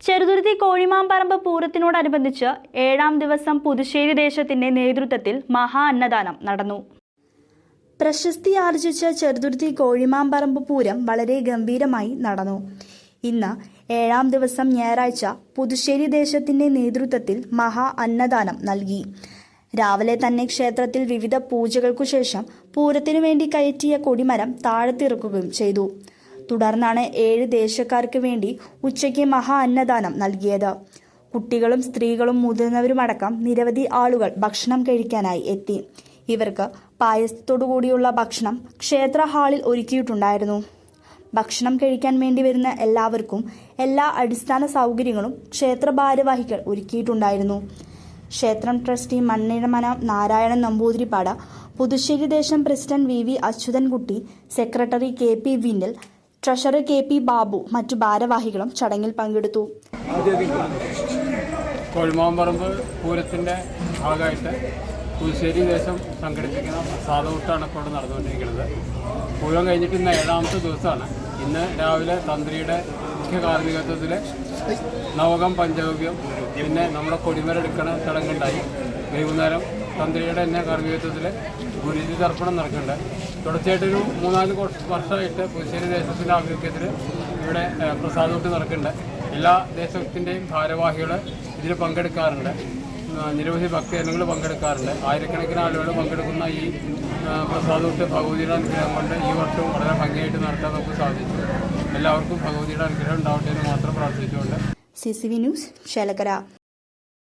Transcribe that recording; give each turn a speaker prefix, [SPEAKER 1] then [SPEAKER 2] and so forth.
[SPEAKER 1] Cheruthuruthy Kozhimamparambu പൂരത്തിനോടനുബന്ധിച്ച് ഏഴാം ദിവസം പുതുശ്ശേരി ദേശത്തിന്റെ നേതൃത്വത്തിൽ മഹാ അന്നദാനം നടന്നു. പ്രശസ്തി ആർജിച്ച ചെറുതുരുത്തി കോഴിമാമ്പറമ്പ് പൂരം വളരെ ഗംഭീരമായി നടന്നു. ഇന്ന് ഏഴാം ദിവസം ഞായറാഴ്ച പുതുശ്ശേരി ദേശത്തിന്റെ നേതൃത്വത്തിൽ മഹാ അന്നദാനം നൽകി. രാവിലെ തന്നെ ക്ഷേത്രത്തിൽ വിവിധ പൂജകൾക്കു ശേഷം പൂരത്തിനു വേണ്ടി കയറ്റിയ കൊടിമരം താഴത്തിറക്കുകയും ചെയ്തു. തുടർന്നാണ് ഏഴ് ദേശക്കാർക്ക് വേണ്ടി ഉച്ചയ്ക്ക് മഹാ അന്നദാനം നൽകിയത്. കുട്ടികളും സ്ത്രീകളും മുതിർന്നവരുമടക്കം നിരവധി ആളുകൾ ഭക്ഷണം കഴിക്കാനായി എത്തി. ഇവർക്ക് പായസത്തോടുകൂടിയുള്ള ഭക്ഷണം ക്ഷേത്ര ഹാളിൽ ഒരുക്കിയിട്ടുണ്ടായിരുന്നു. ഭക്ഷണം കഴിക്കാൻ വേണ്ടി വരുന്ന എല്ലാവർക്കും എല്ലാ അടിസ്ഥാന സൗകര്യങ്ങളും ക്ഷേത്ര ഭാരവാഹികൾ ഒരുക്കിയിട്ടുണ്ടായിരുന്നു. ക്ഷേത്രം ട്രസ്റ്റി മണ്ണിഴമന നാരായണൻ നമ്പൂതിരിപ്പാട പുതുശ്ശേരി ദേശം president V V Achuthankutty secretary K P Vinil treasurer K P Babu മറ്റു ഭാരവാഹികളും ചടങ്ങിൽ പങ്കെടുത്തു.
[SPEAKER 2] കൊഴുമാമ്പറമ്പ് പൂരത്തിന്റെ ഭാഗമായിട്ട് പുതുശ്ശേരി ദേശം സംഘടിപ്പിക്കുന്ന ഇപ്പോൾ ഇവിടെ നടന്നുകൊണ്ടിരിക്കുന്നത്. പൂരം കഴിഞ്ഞിട്ട് ഇന്ന് ഏഴാമത്തെ ദിവസമാണ്. ഇന്ന് രാവിലെ തന്ത്രിയുടെ മുഖ്യ കാർമ്മികത്വത്തിൽ നവകം പഞ്ചഗവ്യം പിന്നെ നമ്മുടെ കൊടിമരെടുക്കണ ചടങ്ങുണ്ടായി. വൈകുന്നേരം തന്ത്രിയുടെ തന്നെ കാർമ്മികത്വത്തിൽ ഗുരുതി തർപ്പണം നടക്കുന്നുണ്ട്. തുടർച്ചയായിട്ടൊരു മൂന്നാൽ വർഷമായിട്ട് പുതുശ്ശേരി ദേശത്തിന്റെ ആഭിമുഖ്യത്തിൽ ഇവിടെ പ്രസാദോട്ട് നടക്കുന്നുണ്ട്. എല്ലാ ദേശത്തിന്റെയും ഭാരവാഹികൾ ഇതിൽ പങ്കെടുക്കാറുണ്ട്. നിരവധി ഭക്തജനങ്ങൾ പങ്കെടുക്കാറുണ്ട്. ആയിരക്കണക്കിന് ആളുകൾ പങ്കെടുക്കുന്ന ഈ പ്രസാദോട്ട് ഭഗവതിയുടെ അനുഗ്രഹം കൊണ്ട് ഈ വർഷവും വളരെ ഭംഗിയായിട്ട് നടത്താൻ നമുക്ക് സാധിച്ചു. എല്ലാവർക്കും ഭഗവതിയുടെ അനുഗ്രഹം ഉണ്ടാവട്ടെ എന്ന് മാത്രം പ്രാർത്ഥിച്ചുകൊണ്ട്.
[SPEAKER 1] C C V news Chelakkara